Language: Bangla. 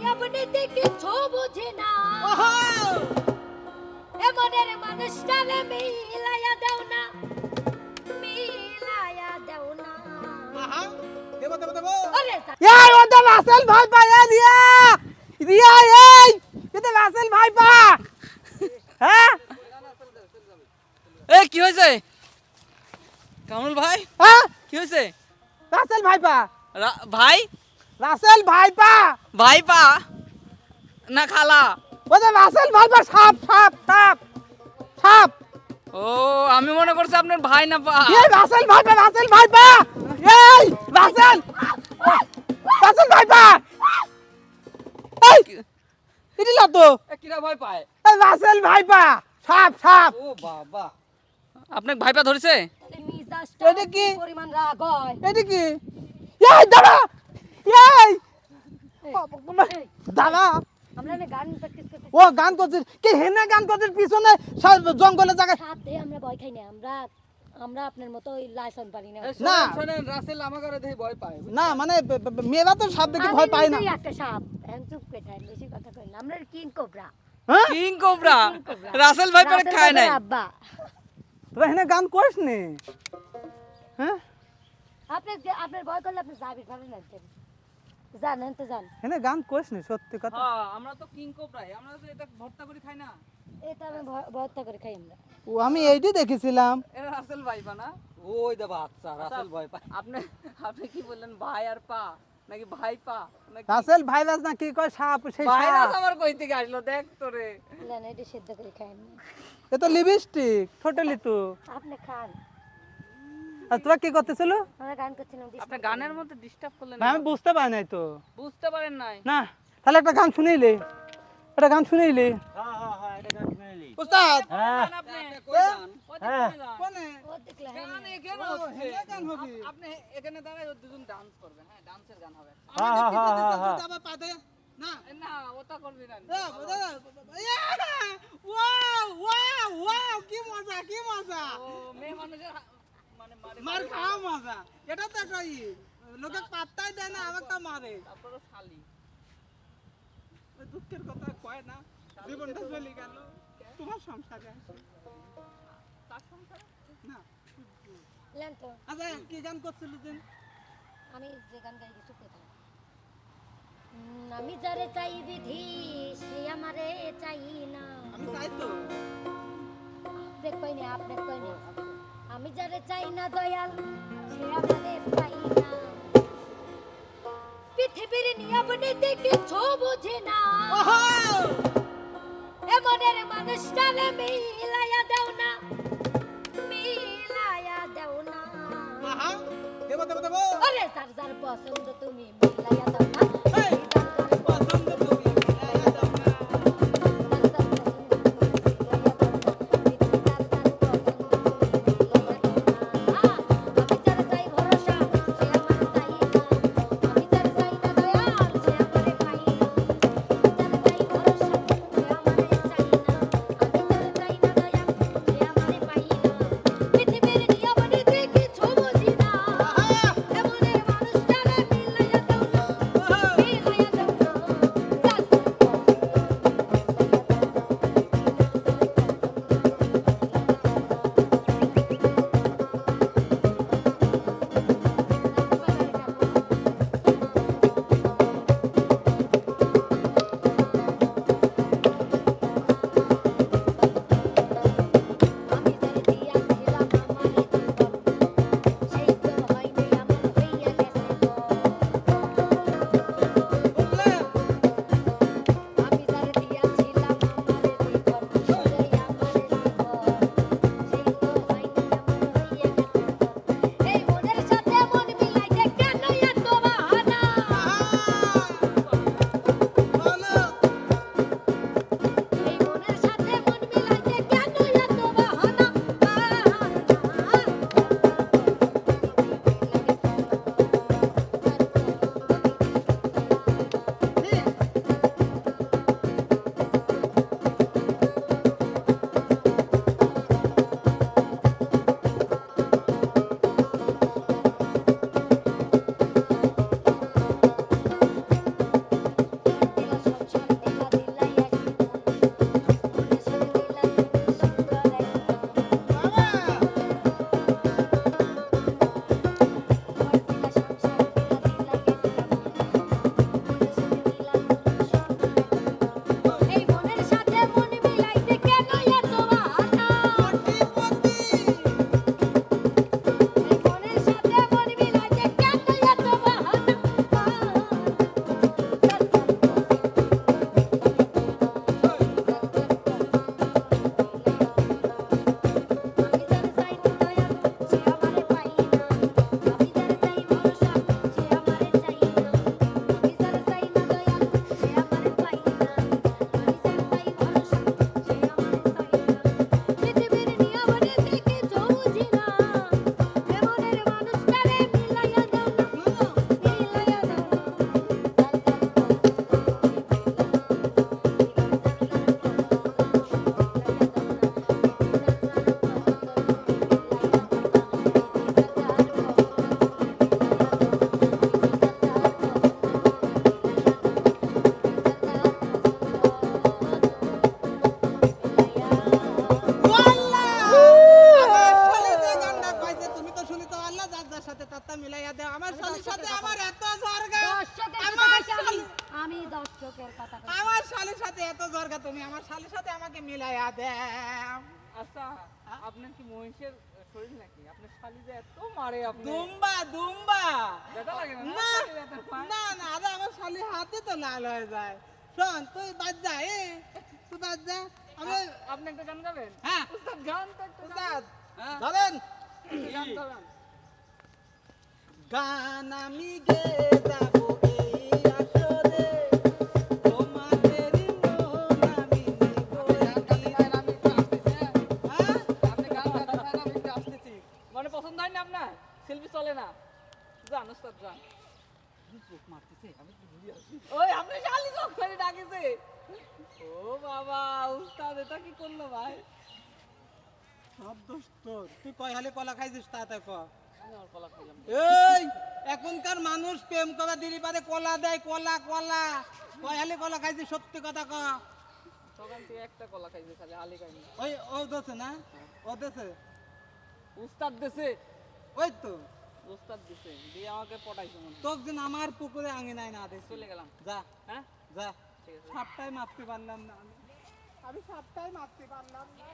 নিয়ম নীতি কিছু বুঝি না ওহো এমনের মানুষটারে মিলাইয়া দেও না মিলাইয়া দেও না এই ওটা রাসেল ভাই পা এ রিয়া রিয়া এই এটা রাসেল ভাই পা হ্যাঁ এ কি হয়েছে কামরুল ভাই হ্যাঁ কি হয়েছে রাসেল ভাই পা ভাই রাসেল ভাইপা! ভাইপা! না খালা। ওটা রাসেল ভাই পা সাপ সাপ সাপ সাপ। ও আমি মনে করছি আপনার ভাই না পা। এই রাসেল ভাই পা রাসেল ভাই পা এই রাসেল! রাসেল ভাই পা এই এটি না তো। এ, কিরা ভয় পায়? এই রাসেল ভাইপা! সাপ সাপ! ও বাবা। আপনাকে ভাই পা ধরেছে? এটা কি? পরিমাণ রাগ হয়। এটি কি? এই দাঁড়া! এই! প্র্যাকটিস ও গান করছিস? কি হেনে গান করছিস পিছনে? জঙ্গলে জায়গায়। সাথ দিয়ে আমরা ভয় খাই না আমরা আমরা আপনার মতো লাইসেন্স পারি না। না। শোনেন রাসেল আমাকে দেখে ভয় পায় না মানে মেয়েরা তো সাপ দেখে ভয় পায় না। একটা সাপ। এখন চুপ করে থাকেন বেশি কথা কই আমরা কিং কোবরা। হ্যাঁ? King cobra? রাসেল ভাই পরে খায় আব্বা। তোরা হেনে গান করিস নি? হ্যাঁ? আপনি আপনার ভয় করলে আপনি যাবি ভালো না জানেন তো জান। হেনে গান করিস নি সত্যি কথা। হ্যাঁ আমরা তো কিং কোবরাই আমরা তো এটা ভর্তা করে খাই না। এটা আমি ভর্তা করে খাই আমরা। ও আমি এইটি দেখেছিলাম। এরা রাসেল ভাই পা না ওই দে বাচ্চা রাসেল ভয় পায় আপনি আপনি কি বললেন ভাই আর পা? নাকি ভাই পা? রাসেল ভাইরাস না কি কয় সাপ সেই ভাইরাস আমার কই থেকে আসলো? দেখ তোরে। না এটা সেদ্ধ করে খাই না এ তো লিপস্টিক ছোটলি তো। আপনি খান। আর তোরা কি করতেছিল আমরা গান করছিলাম আপনি গানের মধ্যে ডিস্টার্ব করলেন না আমি বুঝতে পারি নাই তো। বুঝতে পারেন নাই? না তাহলে একটা গান শুনেইলে একটা গান শুনেইলে? কোনে দেখলে হ্যাঁ। গান এখানে হচ্ছে? গান হবে। আপনি এখানে দাঁড়ায় দুজন ডান্স করবেন হ্যাঁ ডান্সের গান হবে। আবার পাতে না। না ওটা করবি না। এ, বোঝা যায়? ওয়াও, ওয়াও, ওয়াও, কি মজা কি মজা। মেয়ে মানুষের হা- মারে। মার খাওয়া মজা। এটা তো একটা ই। লোকে পাত্তাই দেয় না আমাকে মারে। তারপরে শালি। ওই দুঃখের কথা কয় না জীবনটা চলে গেল। তোমার সংসারে আসে। তার সংসারে? না। আচ্ছা কি গান করছিল দিন? আমি যে গান গাই কিছু কথা আমি যারে চাই বিধি সে আমারে চাই না। আমি চাই তো। আপনি কইনি আপনি কইনি। আমি যারে চাই না দয়াল সে আমারে পাই না। পৃথিবীর নিয়ম নীতি কিছু বুঝি না। এমনের মানুষটারে মিলাইয়া দেও না মিলাইয়া দেও না। দেব দেব দেব। ওরে যার যার পছন্দ তুমি মিলাইয়া দাও না। রাস্তা মিলাইয়া দাও। আমার শালির সাথে আমার এত ঝরগা আমার আমি দর্শকের কথা আমার শালির সাথে এত ঝরগা তুমি। আমার শালির সাথে আমাকে মিলাইয়া দাও। আচ্ছা হ্যাঁ? আপনার কি মহিষের শরীর নাকি? আপনার শালি যে এত মারে আপনি। দুম্বা দুম্বা। না? না না আরে আমার শালি হাতে তো লাল হয়ে যায়। শোন তুই বাদ যা এ। তুই বাদ যা। আমি আপনি একটা গান গাবেন? হ্যাঁ। উস্তাদ গান তো উস্তাদ গাবেন। গান গাবেন। গান আমি গে যাব আমি আমি আসতেছি, হ্যাঁ? হ্যাঁ? আমি সেলফি চলে না। যান উস্তাদ যান ওই আপনি শালি চোখ করে ডাকিছে। ও বাবা উস্তাদ এটা কি করল ভাই? সব দোষ তোর। তুই কয় হালে কলা খাইছিস তাতে ক। আমি এই এখনকার মানুষ প্রেম করা দিদি পারে কলা দেয় কলা কলা। কয় হালে কলা খাইছিস সত্যি কথা ক। সকাল থেকে একটা কলা খাইছে খালি আলি খাইনি। ওই ও না? ও দেছে? উস্তাদ ওই তো। উস্তাদ দিছে দিয়ে আমাকে পটাইছে মনে হয়। আমার পুকুরে আঙিনায় না চলে গেলাম। যা হ্যাঁ? যা। সাতটায় মাপতে পারলাম না। আমি আমি সাতটায় মাপতে পারলাম না।